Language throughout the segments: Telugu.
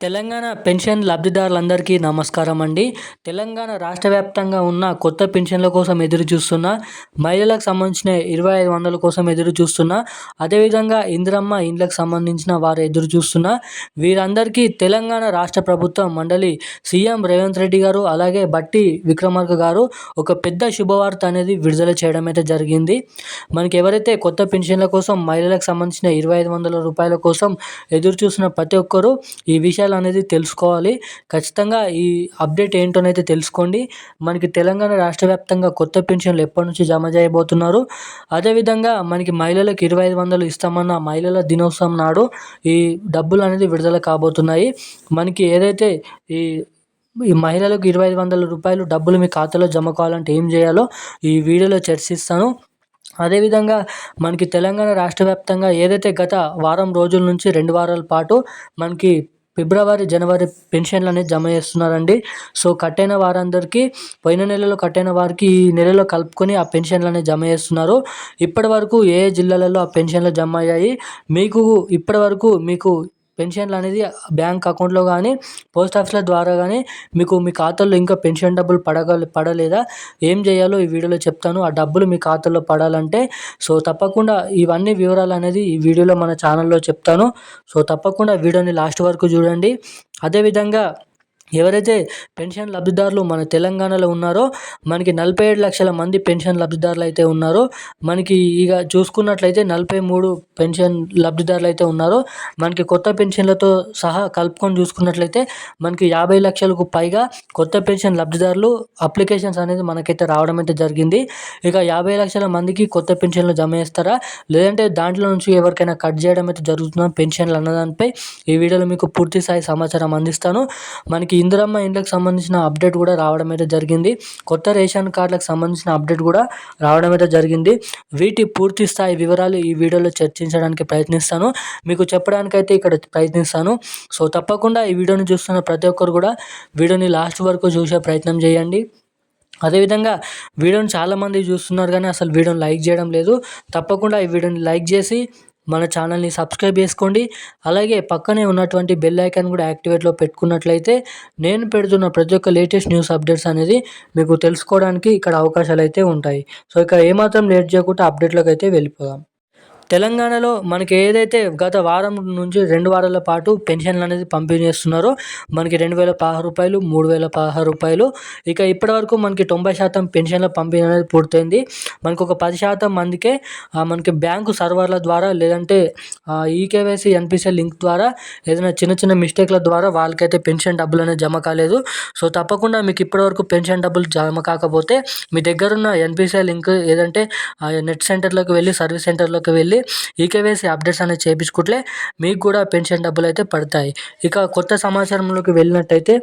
తెలంగాణ పెన్షన్ లబ్ధిదారులందరికీ నమస్కారం అండి తెలంగాణ రాష్ట్ర వ్యాప్తంగా ఉన్న కొత్త పెన్షన్ల కోసం ఎదురు చూస్తున్న మహిళలకు సంబంధించిన ఇరవై ఐదు వందల కోసం ఎదురు చూస్తున్న అదేవిధంగా ఇందిరమ్మ ఇండ్లకు సంబంధించిన వారు ఎదురు చూస్తున్న వీరందరికీ తెలంగాణ రాష్ట్ర ప్రభుత్వం మండలి సీఎం రేవంత్ రెడ్డి గారు అలాగే బట్టి విక్రమార్క గారు ఒక పెద్ద శుభవార్త అనేది విడుదల చేయడం అయితే జరిగింది. మనకి ఎవరైతే కొత్త పెన్షన్ల కోసం మహిళలకు సంబంధించిన ఇరవై ఐదు వందల రూపాయల కోసం ఎదురు చూస్తున్న ప్రతి ఒక్కరూ ఈ విషయాలు విషయాలు అనేది తెలుసుకోవాలి. ఖచ్చితంగా ఈ అప్డేట్ ఏంటోనైతే తెలుసుకోండి. మనకి తెలంగాణ రాష్ట్ర వ్యాప్తంగా కొత్త పెన్షన్లు ఎప్పటి నుంచి జమ చేయబోతున్నారు? అదేవిధంగా మనకి మహిళలకు ఇరవై ఐదు వందలు ఇస్తామన్న మహిళల దినోత్సవం నాడు ఈ డబ్బులు అనేది విడుదల కాబోతున్నాయి. మనకి ఏదైతే ఈ ఈ మహిళలకు ఇరవై ఐదు వందల రూపాయలు డబ్బులు మీ ఖాతాలో జమ కావాలంటే ఏం చేయాలో ఈ వీడియోలో చర్చిస్తాను. అదేవిధంగా మనకి తెలంగాణ రాష్ట్ర వ్యాప్తంగా ఏదైతే గత వారం రోజుల నుంచి రెండు వారాల పాటు మనకి ఫిబ్రవరి జనవరి పెన్షన్లు అనేది జమ చేస్తున్నారండి. సో కట్టైన వారందరికీ పోయిన నెలలో కట్టైన వారికి ఈ నెలలో కలుపుకొని ఆ పెన్షన్లు అనేది జమ చేస్తున్నారు. ఇప్పటి వరకు ఏ జిల్లాలలో ఆ పెన్షన్లు జమ అయ్యాయి? మీకు ఇప్పటి వరకు మీకు పెన్షన్లు అనేది బ్యాంక్ అకౌంట్లో కానీ పోస్ట్ ఆఫీస్ల ద్వారా కానీ మీకు మీ ఖాతాలో ఇంకా పెన్షన్ డబ్బులు పడగ పడలేదా? ఏం చేయాలో ఈ వీడియోలో చెప్తాను. ఆ డబ్బులు మీ ఖాతాలో పడాలంటే సో తప్పకుండా ఇవన్నీ వివరాలు అనేది ఈ వీడియోలో మన ఛానల్లో చెప్తాను. సో తప్పకుండా వీడియోని లాస్ట్ వరకు చూడండి. అదేవిధంగా ఎవరైతే పెన్షన్ లబ్ధిదారులు మన తెలంగాణలో ఉన్నారో మనకి నలభై ఏడు లక్షల మంది పెన్షన్ లబ్ధిదారులు అయితే ఉన్నారో మనకి ఇక చూసుకున్నట్లయితే నలభై మూడు పెన్షన్ లబ్ధిదారులు అయితే ఉన్నారో మనకి కొత్త పెన్షన్లతో సహా కలుపుకొని చూసుకున్నట్లయితే మనకి యాభై లక్షలకు పైగా కొత్త పెన్షన్ లబ్ధిదారులు అప్లికేషన్స్ అనేది మనకైతే రావడం అయితే జరిగింది. ఇక యాభై లక్షల మందికి కొత్త పెన్షన్లు జమ చేస్తారా? లేదంటే దాంట్లో నుంచి ఎవరికైనా కట్ చేయడం అయితే జరుగుతుందా? పెన్షన్లు అన్నదానిపై ఈ వీడియోలో మీకు పూర్తి స్థాయి సమాచారం అందిస్తాను. మనకి ఇందిరమ్మ ఇండ్లకు సంబంధించిన అప్డేట్ కూడా రావడం అయితే జరిగింది. కొత్త రేషన్ కార్డులకు సంబంధించిన అప్డేట్ కూడా రావడం అయితే జరిగింది. వీటి పూర్తి స్థాయి వివరాలు ఈ వీడియోలో చర్చించడానికి ప్రయత్నిస్తాను. మీకు చెప్పడానికైతే ఇక్కడ ప్రయత్నిస్తాను. సో తప్పకుండా ఈ వీడియోని చూస్తున్న ప్రతి ఒక్కరు కూడా వీడియోని లాస్ట్ వరకు చూసే ప్రయత్నం చేయండి. అదేవిధంగా వీడియోని చాలామంది చూస్తున్నారు కానీ అసలు వీడియోని లైక్ చేయడం లేదు. తప్పకుండా ఈ వీడియోని లైక్ చేసి మన ఛానల్ని సబ్స్క్రైబ్ చేసుకోండి. అలాగే పక్కనే ఉన్నటువంటి బెల్ ఐకాన్ కూడా యాక్టివేట్లో పెట్టుకున్నట్లయితే నేను పెడుతున్న ప్రతి ఒక్క లేటెస్ట్ న్యూస్ అప్డేట్స్ అనేది మీకు తెలుసుకోవడానికి ఇక్కడ అవకాశాలు అయితే ఉంటాయి. సో ఇక్కడ ఏమాత్రం లేట్ చేయకుండా అప్డేట్లోకి అయితే వెళ్ళిపోదాం. తెలంగాణలో మనకి ఏదైతే గత వారం నుంచి రెండు వారాల పాటు పెన్షన్లు అనేది పంపిణీ చేస్తున్నారో మనకి రెండు వేల పదహారు రూపాయలు మూడు వేల పదహారు రూపాయలు. ఇక ఇప్పటివరకు మనకి తొంభై శాతం పెన్షన్ల పంపిణీ అనేది పూర్తయింది. మనకు ఒక పది శాతం మందికే మనకి బ్యాంకు సర్వర్ల ద్వారా లేదంటే ఈకేవైసీ ఎన్పిసిఐ లింక్ ద్వారా ఏదైనా చిన్న చిన్న మిస్టేక్ల ద్వారా వాళ్ళకైతే పెన్షన్ డబ్బులు అనేది జమ కాలేదు. సో తప్పకుండా మీకు ఇప్పటివరకు పెన్షన్ డబ్బులు జమ కాకపోతే మీ దగ్గర ఉన్న ఎన్పిసిఐ లింక్ ఏదంటే నెట్ సెంటర్లోకి వెళ్ళి సర్వీస్ సెంటర్లోకి వెళ్ళి ఈకేవైసీ అప్డేట్స్ అనేది చేయించుకుంటే మీకు కూడా పెన్షన్ డబ్బులు అయితే పడతాయి. ఇక కొత్త సమాచారంలోకి వెళ్ళినట్టయితే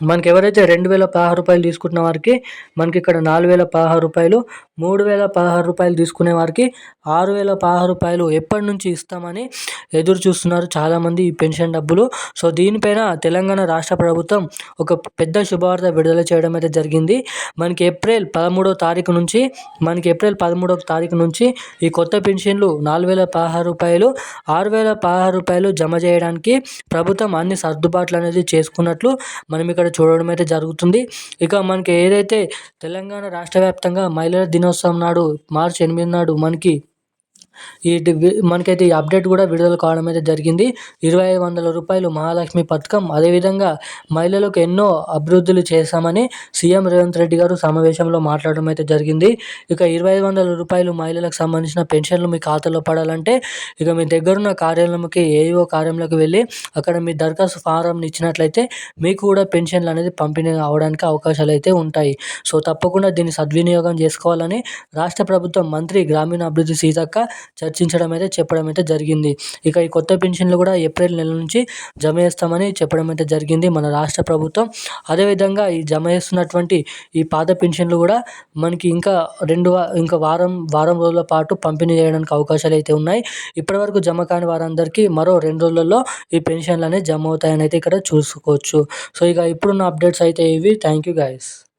మనకి ఎవరైతే రెండు వేల పదహారు రూపాయలు తీసుకుంటున్న వారికి మనకి ఇక్కడ నాలుగు వేల పదహారు రూపాయలు మూడు వేల పదహారు రూపాయలు తీసుకునే వారికి ఆరు వేల పదహారు రూపాయలు ఎప్పటి నుంచి ఇస్తామని ఎదురు చూస్తున్నారు చాలామంది ఈ పెన్షన్ డబ్బులు. సో దీనిపైన తెలంగాణ రాష్ట్ర ప్రభుత్వం ఒక పెద్ద శుభవార్త విడుదల చేయడం అయితే జరిగింది. మనకి ఏప్రిల్ పదమూడవ తారీఖు నుంచి మనకి ఏప్రిల్ పదమూడవ తారీఖు నుంచి ఈ కొత్త పెన్షన్లు నాలుగు వేల పదహారు రూపాయలు ఆరు వేల పదహారు రూపాయలు జమ చేయడానికి ప్రభుత్వం అన్ని సర్దుబాట్లు అనేది చేసుకున్నట్లు మనం ఇక్కడ చూడడం అయితే జరుగుతుంది. ఇక మనకి ఏదైతే తెలంగాణ రాష్ట్ర వ్యాప్తంగా మహిళల దినోత్సవం నాడు మార్చి ఎనిమిది నాడు మనకి ఈ మనకైతే ఈ అప్డేట్ కూడా విడుదల కావడం అయితే జరిగింది. ఇరవై ఐదు వందల రూపాయలు మహాలక్ష్మి పథకం అదేవిధంగా మహిళలకు ఎన్నో అభివృద్ధులు చేశామని సీఎం రేవంత్ రెడ్డి గారు సమావేశంలో మాట్లాడడం అయితే జరిగింది. ఇక ఇరవై ఐదు వందల రూపాయలు మహిళలకు సంబంధించిన పెన్షన్లు మీ ఖాతాలో పడాలంటే ఇక మీ దగ్గరున్న కార్యాలయంకి ఏవో కార్యాలయంలోకి వెళ్ళి అక్కడ మీ దరఖాస్తు ఫారంని ఇచ్చినట్లయితే మీకు కూడా పెన్షన్లు అనేది పంపిణీ అవడానికి అవకాశాలు అయితే ఉంటాయి. సో తప్పకుండా దీన్ని సద్వినియోగం చేసుకోవాలని రాష్ట్ర ప్రభుత్వం మంత్రి గ్రామీణాభివృద్ధి సీతక్క చర్చించడం అయితే చెప్పడం అయితే జరిగింది. ఇక ఈ కొత్త పెన్షన్లు కూడా ఏప్రిల్ నెల నుంచి జమ చేస్తామని చెప్పడం అయితే జరిగింది మన రాష్ట్ర ప్రభుత్వం. అదేవిధంగా ఈ జమ చేస్తున్నటువంటి ఈ పాత పెన్షన్లు కూడా మనకి ఇంకా రెండు ఇంకా వారం వారం రోజుల పాటు పంపిణీ చేయడానికి అవకాశాలు అయితే ఉన్నాయి. ఇప్పటివరకు జమ కాని వారందరికీ మరో రెండు రోజులలో ఈ పెన్షన్లు అనేవి జమ అవుతాయని అయితే ఇక్కడ చూసుకోవచ్చు. సో ఇక ఇప్పుడున్న అప్డేట్స్ అయితే ఇవి. Thank you guys